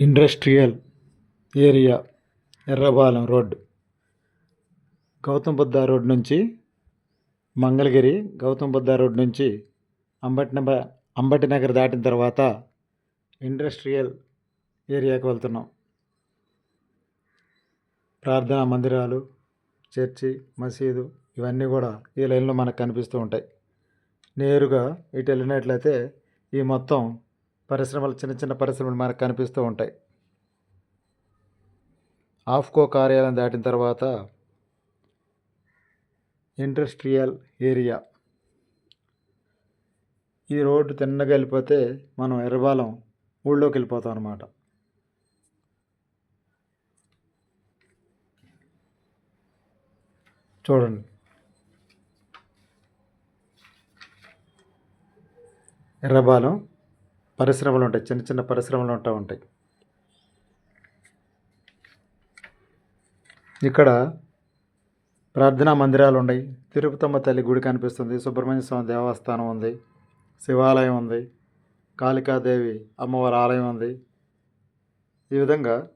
Industrial area Errabalem road. Gautam Buddha road నుంచి Mangalagiri Gautam Buddha road నుంచి అంబటి నగర్ అంబటి నగర్ దాటిన తర్వాత ఇండస్ట్రియల్ ఏరియాకి వెళ్తున్నాం. ప్రార్థనా మందిరాలు చర్చి మసీదు ఇవన్నీ కూడా ఈ లైన్లో మనకు కనిపిస్తూ ఉంటాయి. నేరుగా ఇటు వెళ్ళినట్లయితే ఈ మొత్తం పరిశ్రమలు చిన్న చిన్న పరిశ్రమలు మనకు కనిపిస్తూ ఉంటాయి. ఆఫ్కో కార్యాలయం దాటిన తర్వాత ఇండస్ట్రియల్ ఏరియా. ఈ రోడ్డు తిన్నగా వెళ్ళిపోతే మనం ఎర్రబాలెం ఊళ్ళోకి వెళ్ళిపోతాం అన్నమాట. చూడండి. ఎర్రబాలెం పరిశ్రమలు ఉంటాయి. చిన్న చిన్న పరిశ్రమలు ఉంటా ఉంటాయి. ఇక్కడ ప్రార్థనా మందిరాలు ఉన్నాయి. తిరుపతమ్మ తల్లి గుడి కనిపిస్తుంది. సుబ్రహ్మణ్య స్వామి దేవస్థానం ఉంది. శివాలయం ఉంది. కాళికాదేవి అమ్మవారి ఆలయం ఉంది. ఈ విధంగా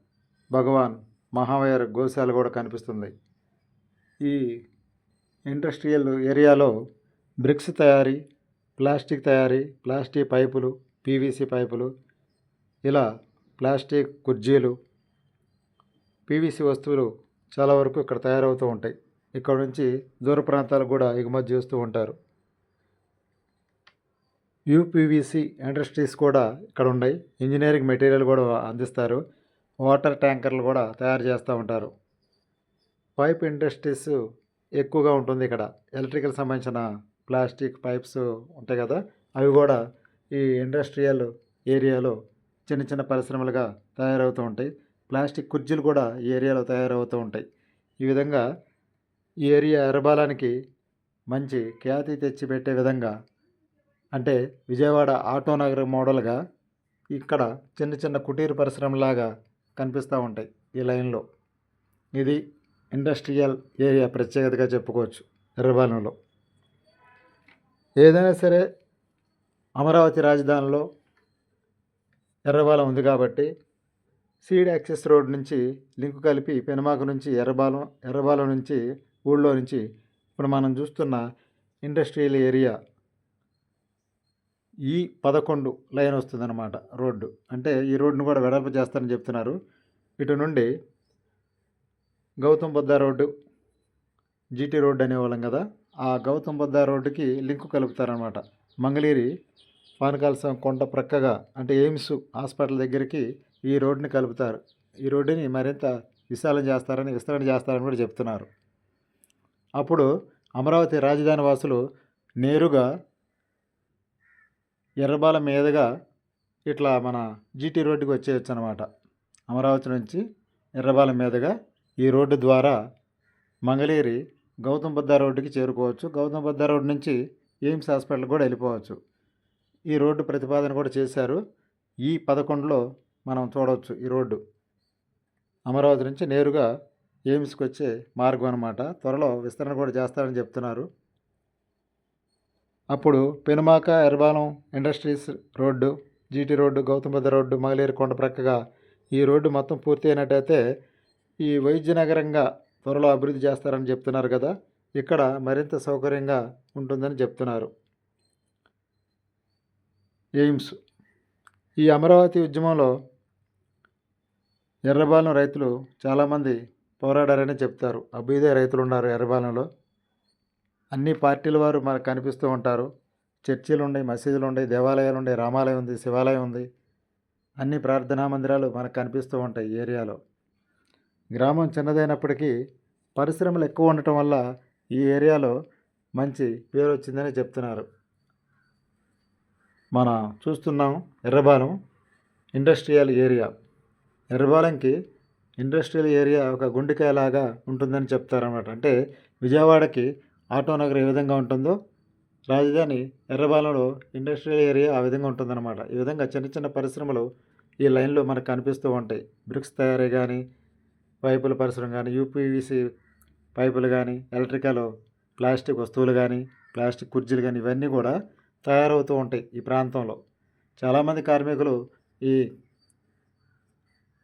భగవాన్ మహావీర గోశాల కూడా కనిపిస్తుంది. ఈ ఇండస్ట్రియల్ ఏరియాలో బ్రిక్స్ తయారీ ప్లాస్టిక్ తయారీ ప్లాస్టిక్ పైపులు పీవీసీ పైపులు ఇలా ప్లాస్టిక్ కుర్జీలు పీవీసీ వస్తువులు చాలా వరకు ఇక్కడ తయారవుతూ ఉంటాయి. ఇక్కడ నుంచి దూర ప్రాంతాలకు కూడా ఎగుమతి చేస్తూ ఉంటారు. యూపీవీసీ ఇండస్ట్రీస్ కూడా ఇక్కడ ఉన్నాయి. ఇంజనీరింగ్ మెటీరియల్ కూడా అందిస్తారు. వాటర్ ట్యాంకర్లు కూడా తయారు చేస్తూ ఉంటారు. పైప్ ఇండస్ట్రీస్ ఎక్కువగా ఉంటుంది ఇక్కడ. ఎలక్ట్రికల్ సంబంధించిన ప్లాస్టిక్ పైప్స్ ఉంటాయి కదా అవి కూడా ఈ ఇండస్ట్రియల్ ఏరియాలో చిన్న చిన్న పరిశ్రమలుగా తయారవుతూ ఉంటాయి. ప్లాస్టిక్ కుర్చీలు కూడా ఈ ఏరియాలో తయారవుతూ ఉంటాయి. ఈ విధంగా ఈ ఏరియా ఎర్రబాలానికి మంచి ఖ్యాతి తెచ్చిపెట్టే విధంగా అంటే విజయవాడ ఆటో నగర్ మోడల్గా ఇక్కడ చిన్న చిన్న కుటీర పరిశ్రమలాగా కనిపిస్తూ ఉంటాయి ఈ లైన్లో. ఇది ఇండస్ట్రియల్ ఏరియా ప్రత్యేకతగా చెప్పుకోవచ్చు ఎర్రబాలంలో. ఏదైనా సరే అమరావతి రాజధానిలో ఎర్రబాలెం ఉంది కాబట్టి సీడ్ యాక్సెస్ రోడ్ నుంచి లింకు కలిపి పెనమాకు నుంచి ఎర్రబాలం ఎర్రబాలం నుంచి ఊళ్ళో నుంచి ఇప్పుడు మనం చూస్తున్న ఇండస్ట్రియల్ ఏరియా ఈ పదకొండు లైన్ వస్తుందన్నమాట రోడ్డు. అంటే ఈ రోడ్డును కూడా వెడల్పు చేస్తారని చెప్తున్నారు. ఇటు నుండి Gautam Buddha road GT road అనేవాళ్ళం కదా ఆ గౌతమ్ బుద్ధ రోడ్డుకి లింకు కలుపుతారనమాట మంగళగిరి పానకాలసం కొండ ప్రక్కగా అంటే ఎయిమ్స్ హాస్పిటల్ దగ్గరికి ఈ రోడ్డుని కలుపుతారు. ఈ రోడ్డుని మరింత విశాలం చేస్తారని విస్తరణ చేస్తారని కూడా చెప్తున్నారు. అప్పుడు అమరావతి రాజధాని వాసులు నేరుగా ఎర్రబాల మీదుగా ఇట్లా మన జీటీ రోడ్డుకి వచ్చేయచ్చు అనమాట అమరావతి నుంచి ఎర్రబాల మీదుగా ఈ రోడ్డు ద్వారా మంగళగిరి గౌతమ్ బుద్ధ రోడ్డుకి చేరుకోవచ్చు. గౌతమ్ బుద్ధ రోడ్డు నుంచి ఎయిమ్స్ హాస్పిటల్ కూడా వెళ్ళిపోవచ్చు. ఈ రోడ్డు ప్రతిపాదన కూడా చేశారు. ఈ పదకొండులో మనం చూడవచ్చు ఈ రోడ్డు. అమరావతి నుంచి నేరుగా ఎయిమ్స్కి వచ్చే మార్గం అనమాట త్వరలో విస్తరణ కూడా చేస్తారని చెప్తున్నారు. అప్పుడు Penumaka Errabalem industries road GT road Gautama Buddha road మగలేరు కొండ ప్రక్కగా ఈ రోడ్డు మొత్తం పూర్తి అయినట్టయితే ఈ వైద్య నగరంగా త్వరలో అభివృద్ధి చేస్తారని చెప్తున్నారు కదా. ఇక్కడ మరింత సౌకర్యంగా ఉంటుందని చెప్తున్నారు. ఎయిమ్స్. ఈ అమరావతి ఉద్యమంలో ఎర్రబాలెం రైతులు చాలామంది పోరాడారని చెప్తారు. అభ్యుదయ రైతులు ఉన్నారు ఎర్రబాలెంలో అన్ని పార్టీల వారు మనకు కనిపిస్తూ ఉంటారు. చర్చిలు ఉన్నాయి మసీదులు ఉన్నాయి దేవాలయాలు ఉన్నాయి రామాలయం ఉంది శివాలయం ఉంది. అన్ని ప్రార్థనా మందిరాలు మనకు కనిపిస్తూ ఉంటాయి ఏరియాలో. గ్రామం చిన్నదైనప్పటికీ పరిశ్రమలు ఎక్కువ ఉండటం వల్ల ఈ ఏరియాలో మంచి పేరు వచ్చిందని చెప్తున్నారు. మన చూస్తున్నాం ఎర్రబాలెం ఇండస్ట్రియల్ ఏరియా. ఎర్రబాలెంకి ఇండస్ట్రియల్ ఏరియా ఒక గుండెకాయలాగా ఉంటుందని చెప్తారన్నమాట. అంటే విజయవాడకి ఆటో నగరం ఏ విధంగా ఉంటుందో రాజధాని ఎర్రబాలెంలో ఇండస్ట్రియల్ ఏరియా ఆ విధంగా ఉంటుందన్నమాట. ఈ విధంగా చిన్న చిన్న పరిశ్రమలు ఈ లైన్లో మనకు కనిపిస్తూ ఉంటాయి. బ్రిక్స్ తయారీ కానీ పైపుల పరిశ్రమ కానీ యూపీవీసీ పైపులు కానీ ఎలక్ట్రికల్ ప్లాస్టిక్ వస్తువులు కానీ ప్లాస్టిక్ కుర్చీలు కానీ ఇవన్నీ కూడా తయారవుతూ ఉంటాయి ఈ ప్రాంతంలో. చాలామంది కార్మికులు ఈ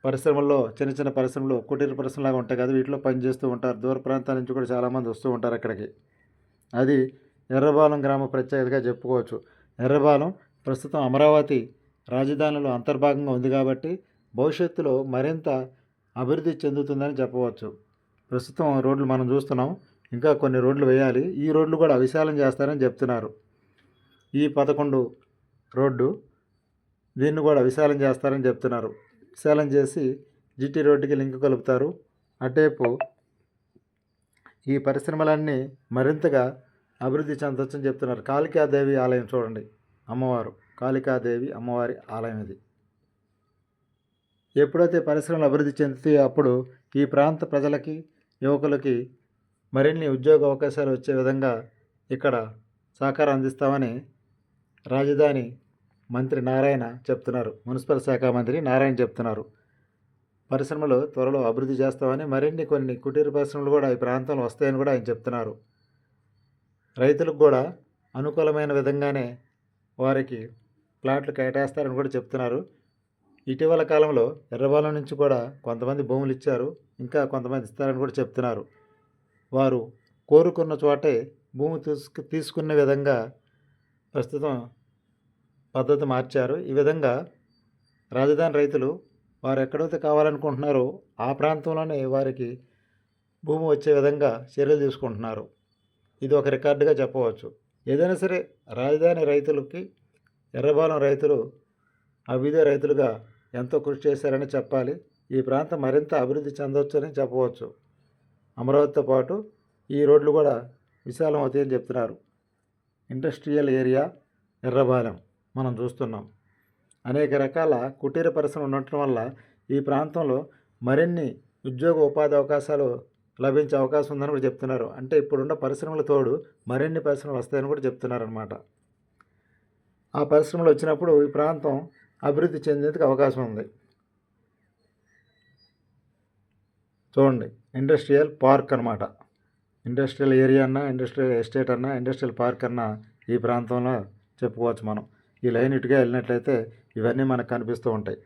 పరిశ్రమల్లో చిన్న చిన్న పరిశ్రమలు కుటీర పరిశ్రమలాగా ఉంటాయి కదా వీటిలో పనిచేస్తూ ఉంటారు. దూర ప్రాంతాల నుంచి కూడా చాలామంది వస్తూ ఉంటారు అక్కడికి. అది ఎర్రబాలం గ్రామ ప్రత్యేకతగా చెప్పుకోవచ్చు. ఎర్రబాలెం ప్రస్తుతం అమరావతి రాజధానిలో అంతర్భాగంగా ఉంది కాబట్టి భవిష్యత్తులో మరింత అభివృద్ధి చెందుతుందని చెప్పవచ్చు. ప్రస్తుతం రోడ్లు మనం చూస్తున్నాం. ఇంకా కొన్ని రోడ్లు వేయాలి. ఈ రోడ్లు కూడా విశాలం చేస్తారని చెప్తున్నారు. ఈ పదకొండు రోడ్డు దీన్ని కూడా విశాలం చేస్తారని చెప్తున్నారు. విశాలం చేసి జిటి రోడ్డుకి లింక్ కలుపుతారు. అటేపు ఈ పరిశ్రమలన్నీ మరింతగా అభివృద్ధి చెందొచ్చని చెప్తున్నారు. కాళికాదేవి ఆలయం చూడండి. అమ్మవారు. కాళికాదేవి అమ్మవారి ఆలయం ఇది. ఎప్పుడైతే పరిశ్రమలు అభివృద్ధి చెందితే అప్పుడు ఈ ప్రాంత ప్రజలకి యువకులకి మరిన్ని ఉద్యోగ అవకాశాలు వచ్చే విధంగా ఇక్కడ సహకారం అందిస్తామని రాజధాని మంత్రి నారాయణ చెప్తున్నారు. మున్సిపల్ శాఖ మంత్రి నారాయణ చెప్తున్నారు. పరిశ్రమలు త్వరలో అభివృద్ధి చేస్తామని మరిన్ని కొన్ని కుటీర పరిశ్రమలు కూడా ఈ ప్రాంతంలో వస్తాయని కూడా ఆయన చెప్తున్నారు. రైతులకు కూడా అనుకూలమైన విధంగానే వారికి ప్లాట్లు కేటాయిస్తారని కూడా చెప్తున్నారు. ఇటీవల కాలంలో ఎర్రబాలం నుంచి కూడా కొంతమంది భూములు ఇచ్చారు. ఇంకా కొంతమంది ఇస్తారని కూడా చెప్తున్నారు. వారు కోరుకున్న చోటే భూమి తీసుకు తీసుకునే విధంగా ప్రస్తుతం పద్ధతి మార్చారు. ఈ విధంగా రాజధాని రైతులు వారు ఎక్కడైతే కావాలనుకుంటున్నారో ఆ ప్రాంతంలోనే వారికి భూమి వచ్చే విధంగా చర్యలు తీసుకుంటున్నారు. ఇది ఒక రికార్డుగా చెప్పవచ్చు. ఏదైనా సరే రాజధాని రైతులకి ఎర్రబాలెం రైతులు అభివృద్ధి రైతులుగా ఎంతో కృషి చేశారని చెప్పాలి. ఈ ప్రాంతం మరింత అభివృద్ధి చెందవచ్చని చెప్పవచ్చు. అమరావతితో పాటు ఈ రోడ్లు కూడా విశాలం అవుతాయని చెప్తున్నారు. ఇండస్ట్రియల్ ఏరియా ఎర్రబాలెం మనం చూస్తున్నాం. అనేక రకాల కుటీర పరిశ్రమలు ఉండటం వల్ల ఈ ప్రాంతంలో మరిన్ని ఉద్యోగ ఉపాధి అవకాశాలు లభించే అవకాశం ఉందని కూడా చెప్తున్నారు. అంటే ఇప్పుడున్న పరిశ్రమల తోడు మరిన్ని పరిశ్రమలు వస్తాయని కూడా చెప్తున్నారు అనమాట ఆ పరిశ్రమలు వచ్చినప్పుడు ఈ ప్రాంతం అభివృద్ధి చెందేందుకు అవకాశం ఉంది. చూడండి ఇండస్ట్రియల్ పార్క్ అనమాట ఇండస్ట్రియల్ ఏరియా అన్నా ఇండస్ట్రియల్ ఎస్టేట్ అన్నా ఇండస్ట్రియల్ పార్క్ అన్నా ఈ ప్రాంతంలో చెప్పుకోవచ్చు మనం. ఈ లైన్ ఇటుగా వెళ్ళినట్లయితే ఇవన్నీ మనకు కనిపిస్తూ ఉంటాయి.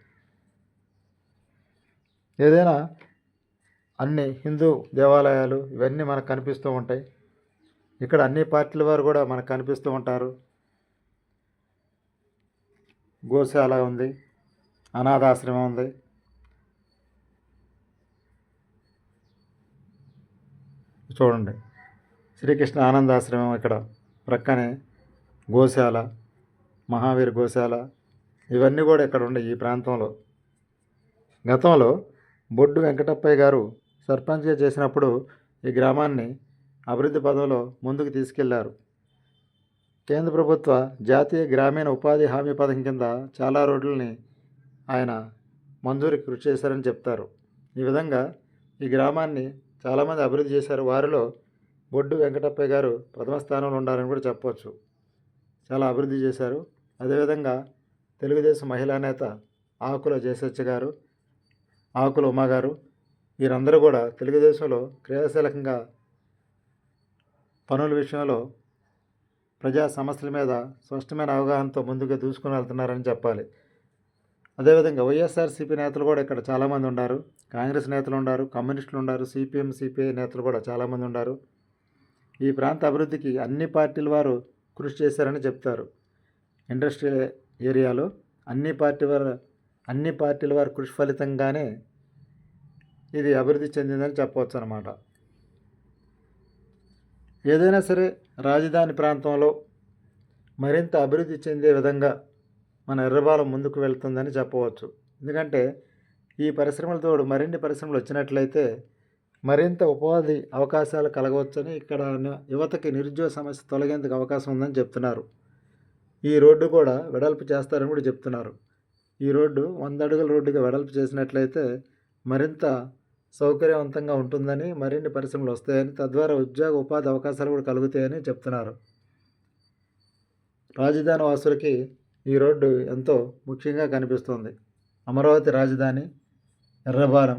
ఏదైనా అన్ని హిందూ దేవాలయాలు ఇవన్నీ మనకు కనిపిస్తూ ఉంటాయి. ఇక్కడ అన్ని పార్టీల వారు కూడా మనకు కనిపిస్తూ ఉంటారు. గోశాల ఉంది అనాథాశ్రమం ఉంది చూడండి. శ్రీకృష్ణ ఆనందాశ్రమం ఇక్కడ ప్రక్కనే గోశాల మహావీర్ గోశాల ఇవన్నీ కూడా ఇక్కడ ఉన్నాయి ఈ ప్రాంతంలో. గతంలో బొడ్డు వెంకటప్పయ్య గారు సర్పంచ్గా చేసినప్పుడు ఈ గ్రామాన్ని అభివృద్ధి పదంలో ముందుకు తీసుకెళ్ళారు. కేంద్ర ప్రభుత్వ జాతీయ గ్రామీణ ఉపాధి హామీ పథకం కింద చాలా రోడ్లని ఆయన మంజూరికి కృషి చేశారని చెప్తారు. ఈ విధంగా ఈ గ్రామాన్ని చాలామంది అభివృద్ధి చేశారు. వారిలో బొడ్డు వెంకటప్పయ్య గారు ప్రథమ స్థానంలో ఉండాలని కూడా చెప్పవచ్చు చాలా అభివృద్ధి చేశారు. అదేవిధంగా తెలుగుదేశం మహిళా నేత ఆకుల జయసత్య గారు ఆకుల ఉమా గారు వీరందరూ కూడా తెలుగుదేశంలో క్రియాశీలకంగా పనుల విషయంలో ప్రజా సమస్యల మీద స్పష్టమైన అవగాహనతో ముందుగా దూసుకుని వెళ్తున్నారని చెప్పాలి. అదేవిధంగా వైఎస్ఆర్సీపీ నేతలు కూడా ఇక్కడ చాలామంది ఉన్నారు. కాంగ్రెస్ నేతలు ఉన్నారు కమ్యూనిస్టులు ఉన్నారు సిపిఎం సిపిఐ నేతలు కూడా చాలామంది ఉన్నారు ఈ ప్రాంత అభివృద్ధికి అన్ని పార్టీల వారు కృషి చేశారని చెప్తారు. ఇండస్ట్రియల్ ఏరియాలో అన్ని పార్టీ వారు అన్ని పార్టీల వారి కృషి ఫలితంగానే ఇది అభివృద్ధి చెందిందని చెప్పవచ్చు అనమాట ఏదైనా సరే రాజధాని ప్రాంతంలో మరింత అభివృద్ధి చెందే విధంగా మన ఎర్రబాలెం ముందుకు వెళ్తుందని చెప్పవచ్చు. ఎందుకంటే ఈ పరిశ్రమల తోడు మరిన్ని పరిశ్రమలు వచ్చినట్లయితే మరింత ఉపాధి అవకాశాలు కలగవచ్చని ఇక్కడ యువతకి నిరుద్యోగ సమస్య తొలగేందుకు అవకాశం ఉందని చెప్తున్నారు. ఈ రోడ్డు కూడా వెడల్పు చేస్తారని కూడా చెప్తున్నారు. ఈ రోడ్డు వంద అడుగుల రోడ్డుగా వెడల్పు చేసినట్లయితే మరింత సౌకర్యవంతంగా ఉంటుందని మరిన్ని పరిశ్రమలు వస్తాయని తద్వారా ఉద్యోగ ఉపాధి అవకాశాలు కూడా కలుగుతాయని చెప్తున్నారు. రాజధాని వాసులకి ఈ రోడ్డు ఎంతో ముఖ్యంగా కనిపిస్తుంది. అమరావతి రాజధాని ఎర్రబాలెం